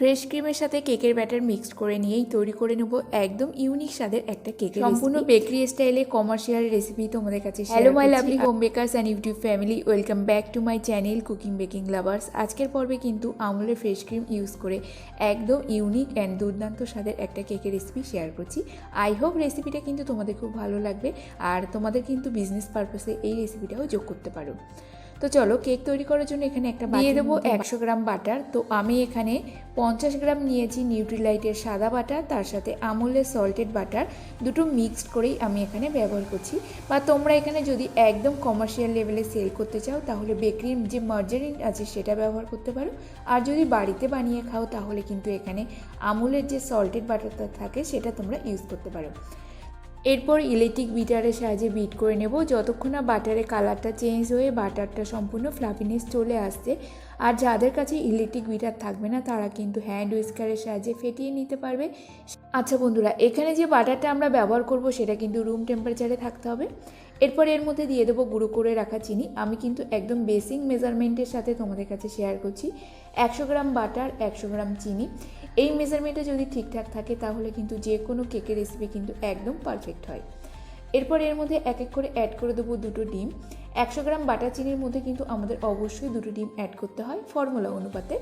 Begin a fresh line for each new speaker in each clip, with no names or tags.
Fresh ক্রিমের সাথে কেকের ব্যাটার মিক্সড করে নিয়েই তৈরি করে নেব একদম ইউনিক স্বাদের একটা কেকের সম্পূর্ণ বেকারি স্টাইলে কমার্শিয়াল রেসিপি তোমাদের কাছে hello my lovely home bakers and YouTube family welcome back to my channel cooking baking lovers আজকের পর্বে কিন্তু আমুলের ফ্রেশ ক্রিম ইউজ করে একদম ইউনিক অ্যান্ড দুর্দান্ত স্বাদের একটা কেকের রেসিপি শেয়ার করছি। আই হোপ রেসিপিটা কিন্তু তোমাদের খুব ভালো লাগবে আর তোমাদের কিন্তু বিজনেস পারপাসে এই রেসিপিটাও যোগ করতে পারো। তো চলো কেক তৈরি করার জন্য এখানে একটা দিয়ে দেবো একশো গ্রাম বাটার। তো আমি এখানে পঞ্চাশ গ্রাম নিয়েছি নিউট্রিলাইটের সাদা বাটার তার সাথে আমুলের সল্টেড বাটার। দুটো মিক্সড করেই আমি এখানে ব্যবহার করছি। বা তোমরা এখানে যদি একদম কমার্শিয়াল লেভেলে সেল করতে চাও তাহলে বেকারির যে মার্জারিন আছে সেটা ব্যবহার করতে পারো। আর যদি বাড়িতে বানিয়ে খাও তাহলে কিন্তু এখানে আমুলের যে সল্টেড বাটারটা থাকে সেটা তোমরা ইউজ করতে পারো। এরপর ইলেকট্রিক বিটারের সাহায্যে বিট করে নেব। যতক্ষণ না বাটারের কালারটা চেঞ্জ হয়ে বাটারটা সম্পূর্ণ ফ্লাফিনেস চলে আসছে। আর যাদের কাছে ইলেকট্রিক বিটার থাকবে না, তারা কিন্তু হ্যান্ড উইস্কারের সাহায্যে ফেটিয়ে নিতে পারবে। আচ্ছা বন্ধুরা, এখানে যে বাটারটা আমরা ব্যবহার করব, সেটা কিন্তু রুম টেম্পারেচারে থাকতে হবে। এরপর এর মধ্যে দিয়ে দেবো গুঁড়ো করে রাখা চিনি। আমি কিন্তু একদম বেসিক মেজারমেন্টের সাথে তোমাদের কাছে শেয়ার করছি। একশো গ্রাম বাটার একশো গ্রাম চিনি। এই মেজারমেন্টে যদি ঠিকঠাক থাকে, তাহলে কিন্তু যে কোনো কেকের রেসিপি কিন্তু একদম পারফেক্ট হয়। এরপর এর মধ্যে এক এক করে অ্যাড করে দেবো দুটো ডিম। একশো গ্রাম বাটার চিনির মধ্যে কিন্তু আমাদের অবশ্যই দুটো ডিম অ্যাড করতে হয় ফর্মুলা অনুপাতে।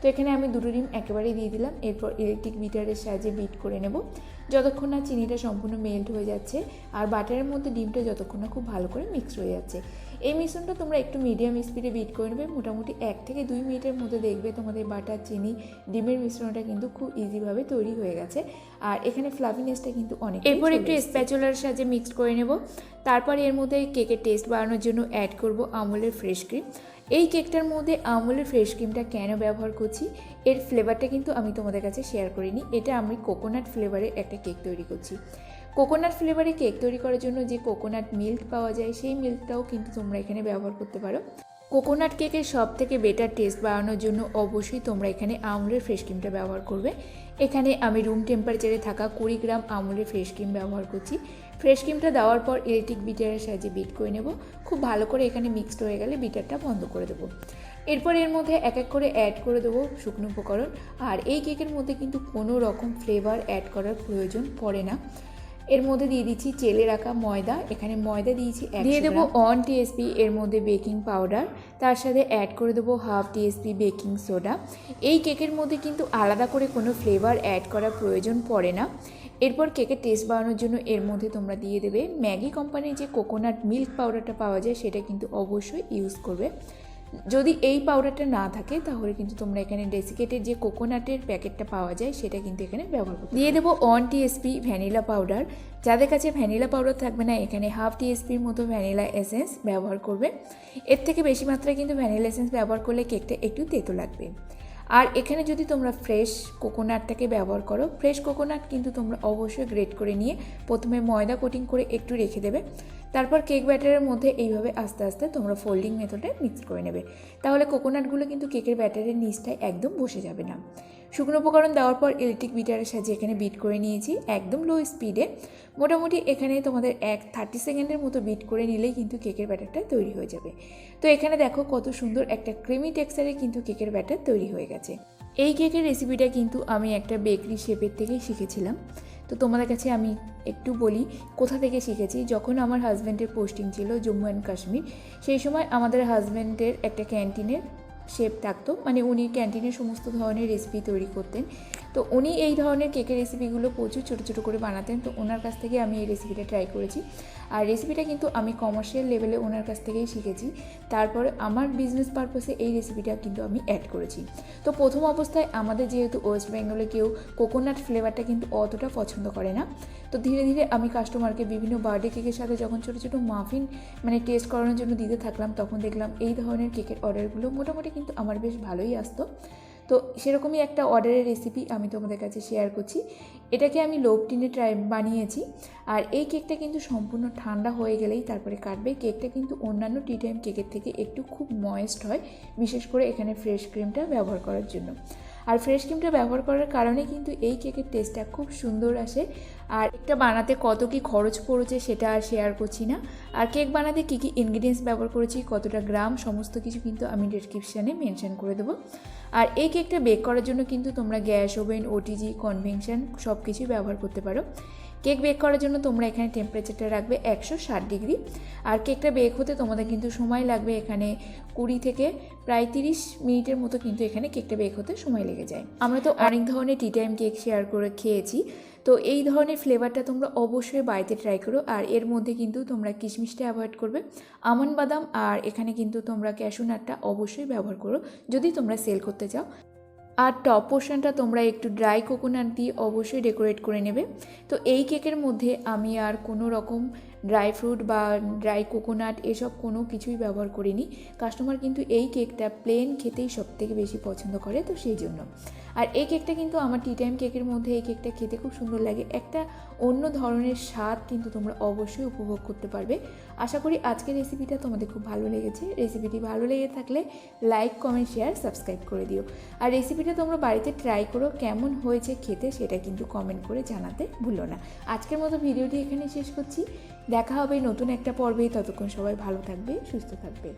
তো এখানে আমি দুটো ডিম একেবারেই দিয়ে দিলাম এরপর ইলেকট্রিক বিটারের সাহায্যে বিট করে নেব। যতক্ষণ না চিনিটা সম্পূর্ণ মেল্ট হয়ে যাচ্ছে আর বাটারের মধ্যে ডিমটা যতক্ষণ না খুব ভালো করে মিক্স হয়ে যাচ্ছে। এই মিশ্রণটা তোমরা একটু মিডিয়াম স্পিডে বিট করে নেবে মোটামুটি এক থেকে দুই মিনিটের মধ্যে দেখবে তোমাদের বাটার চিনি ডিমের মিশ্রণটা কিন্তু খুব ইজিভাবে তৈরি হয়ে গেছে। আর এখানে ফ্লাভিনেসটা কিন্তু অনেক এরপর একটু স্প্যাচুলার সাহায্যে মিক্সড করে নেব। তারপর এর মধ্যে কেকের টেস্ট বাড়ানোর জন্য অ্যাড করব আমুলের ফ্রেশ ক্রিম এই কেকটার মধ্যে আমুলের ফ্রেশ ক্রিমটা কেন ব্যবহার করছি, এর ফ্লেভারটা কিন্তু আমি তোমাদের কাছে শেয়ার করিনি। এটা আমি কোকোনাট ফ্লেভারের একটা কেক তৈরি করছি। কোকোনাট ফ্লেভারে কেক তৈরি করার জন্য যে কোকোনাট মিল্ক পাওয়া যায়, সেই মিল্কটাও কিন্তু তোমরা এখানে ব্যবহার করতে পারো। কোকোনাট কেকের সব থেকে বেটার টেস্ট বাড়ানোর জন্য অবশ্যই তোমরা এখানে আমুলের ফ্রেশ ক্রিমটা ব্যবহার করবে। এখানে আমি রুম টেম্পারেচারে থাকা কুড়ি গ্রাম আমুলের ফ্রেশ ক্রিম ব্যবহার করছি। ফ্রেশ ক্রিমটা দেওয়ার পর ইলেকট্রিক বিটারের সাহায্যে বিট করে নেব। খুব ভালো করে এখানে মিক্সড হয়ে গেলে বিটারটা বন্ধ করে দেবো। এরপর এর মধ্যে এক এক করে অ্যাড করে দেবো শুকনো উপকরণ। আর এই কেকের মধ্যে কিন্তু কোনো রকম ফ্লেভার অ্যাড করার প্রয়োজন পড়ে না। এর মধ্যে দিয়ে দিচ্ছি চেলে রাখা ময়দা। এখানে ময়দা দিয়েছি দিয়ে দেবো ওয়ান টিএসপি এর মধ্যে বেকিং পাউডার তার সাথে অ্যাড করে দেবো হাফ টিএসপি বেকিং সোডা এই কেকের মধ্যে কিন্তু আলাদা করে কোনো ফ্লেভার অ্যাড করার প্রয়োজন পড়ে না। এরপর কেকের টেস্ট বাড়ানোর জন্য এর মধ্যে তোমরা দিয়ে দেবে ম্যাগি কোম্পানির যে কোকোনাট মিল্ক পাউডারটা পাওয়া যায় সেটা কিন্তু অবশ্যই ইউজ করবে। যদি এই পাউডারটা না থাকে তাহলে কিন্তু তোমরা এখানে ডেসিকেটের যে কোকোনাটের প্যাকেটটা পাওয়া যায় সেটা কিন্তু এখানে ব্যবহার করবে দিয়ে দেবো ওয়ান টিএসপি ভ্যানিলা পাউডার যাদের কাছে ভ্যানিলা পাউডার থাকবে না এখানে হাফ টিএসপির মতো ভ্যানিলা এসেন্স ব্যবহার করবে। এর থেকে বেশি মাত্রায় কিন্তু ভ্যানিলা এসেন্স ব্যবহার করলে কেকটা একটু তেতো লাগবে। আর এখানে যদি তোমরা ফ্রেশ কোকোনাটটাকে ব্যবহার করো ফ্রেশ কোকোনাট কিন্তু তোমরা অবশ্যই গ্রেট করে নিয়ে প্রথমে ময়দা কোটিং করে একটু রেখে দেবে। তারপর কেক ব্যাটারের মধ্যে এইভাবে আস্তে আস্তে তোমরা ফোল্ডিং মেথডে মিক্স করে নেবে। তাহলে কোকোনাটগুলো কিন্তু কেকের ব্যাটারের নিচটায় একদম বসে যাবে না। শুকনো উপকরণ দেওয়ার পর ইলেকট্রিক বিটারের সাহায্যে এখানে বিট করে নিয়েছি, একদম লো স্পিডে মোটামুটি এখানে তোমাদের এক থার্টি সেকেন্ডের মতো বিট করে নিলেই কিন্তু কেকের ব্যাটারটা তৈরি হয়ে যাবে। তো এখানে দেখো কত সুন্দর একটা ক্রিমি টেক্সচারে কিন্তু কেকের ব্যাটার তৈরি হয়ে গেছে। এই কেকের রেসিপিটা কিন্তু আমি একটা বেকরি শেপের থেকেই শিখেছিলাম। তো তোমাদের কাছে আমি একটু বলি কোথা থেকে শিখেছি। যখন আমার হাজব্যান্ডের পোস্টিং ছিল জম্মু অ্যান্ড কাশ্মীর, সেই সময় আমাদের হাজব্যান্ডের একটা ক্যান্টিনের শেফ থাকতো। মানে উনি ক্যান্টিনের সমস্ত ধরনের রেসিপি তৈরি করতেন। তো উনি এই ধরনের কেকের রেসিপিগুলো প্রচুর ছোটো ছোটো করে বানাতেন। তো ওনার কাছ থেকে আমি এই রেসিপিটা ট্রাই করেছি। আর রেসিপিটা কিন্তু আমি কমার্শিয়াল লেভেলে ওনার কাছ থেকেই শিখেছি। তারপরে আমার বিজনেস পারপাসে এই রেসিপিটা কিন্তু আমি অ্যাড করেছি। তো প্রথম অবস্থায় আমাদের যেহেতু ওয়েস্ট বেঙ্গলে কেউ কোকোনাট ফ্লেভারটা কিন্তু অতটা পছন্দ করে না। তো ধীরে ধীরে আমি কাস্টমারকে বিভিন্ন বার্থডে কেকের সাথে যখন ছোটো ছোটো মাফিন মানে টেস্ট করানোর জন্য দিতে থাকলাম, তখন দেখলাম এই ধরনের কেকের অর্ডারগুলো মোটামুটি কিন্তু আমার বেশ ভালোই আসতো। তো সেরকমই একটা অর্ডারের রেসিপি আমি তোমাদের কাছে শেয়ার করছি। এটাকে আমি লোভ টিনে ট্রাই বানিয়েছি। আর এই কেকটা কিন্তু সম্পূর্ণ ঠান্ডা হয়ে গেলেই তারপরে কাটবে। কেকটা কিন্তু অন্যান্য টি টাইম কেকের থেকে একটু খুব ময়েস্ট হয়, বিশেষ করে এখানে ফ্রেশ ক্রিমটা ব্যবহার করার জন্য। আর ফ্রেশ ক্রিমটা ব্যবহার করার কারণে কিন্তু এই কেকের টেস্টটা খুব সুন্দর আসে। আর এটা বানাতে কত কি খরচ পড়েছে সেটা আর শেয়ার করছি না। আর কেক বানাতে কী কী ইনগ্রিডিয়েন্টস ব্যবহার করেছি, কতটা গ্রাম, সমস্ত কিছু কিন্তু আমি ডেসক্রিপশানে মেনশন করে দেবো। আর এই কেকটা বেক করার জন্য কিন্তু তোমরা গ্যাস ওভেন ওটিজি কনভেনশন সব কিছুই ব্যবহার করতে পারো। কেক বেক করার জন্য তোমরা এখানে টেম্পারেচারটা রাখবে একশো ষাট ডিগ্রি। আর কেকটা বেক হতে তোমাদের কিন্তু সময় লাগবে এখানে কুড়ি থেকে প্রায় তিরিশ মিনিটের মতো কিন্তু এখানে কেকটা বেক হতে সময় লেগে যায়। আমরা তো অনেক ধরনের টি টাইম কেক শেয়ার করে খেয়েছি। তো এই ধরনের ফ্লেভারটা তোমরা অবশ্যই বাড়িতে ট্রাই করো। আর এর মধ্যে কিন্তু তোমরা কিশমিশটা অ্যাভয়েড করবে। আমন্ড বাদাম আর এখানে কিন্তু তোমরা ক্যাশু নাটটা অবশ্যই ব্যবহার করো। যদি তোমরা সেল করতে চাও। আর টপ পোর্শনটা তোমরা একটু ড্রাই কোকোনাট দিয়ে অবশ্যই ডেকোরেট করে নেবে। তো এই কেকের মধ্যে আমি আর কোনো রকম ড্রাই ফ্রুট বা ড্রাই কোকোনাট এসব কোনো কিছুই ব্যবহার করিনি। কাস্টমার কিন্তু এই কেকটা প্লেন খেতেই সব থেকে বেশি পছন্দ করে, তো সেই জন্য। আর এই কেকটা কিন্তু আমার টি টাইম কেকের মধ্যে এই কেকটা খেতে খুব সুন্দর লাগে। একটা অন্য ধরনের স্বাদ কিন্তু তোমরা অবশ্যই উপভোগ করতে পারবে। আশা করি আজকের রেসিপিটা তোমাদের খুব ভালো লেগেছে। রেসিপিটি ভালো লেগে থাকলে লাইক, কমেন্ট, শেয়ার, সাবস্ক্রাইব করে দিও। আর রেসিপিটা তোমরা বাড়িতে ট্রাই করো, কেমন হয়েছে খেতে সেটা কিন্তু কমেন্ট করে জানাতে ভুলো না। আজকের মতো ভিডিওটি এখানে শেষ করছি। দেখা হবে নতুন একটা পর্বে ততক্ষণ সবাই ভালো থাকবে সুস্থ থাকবে।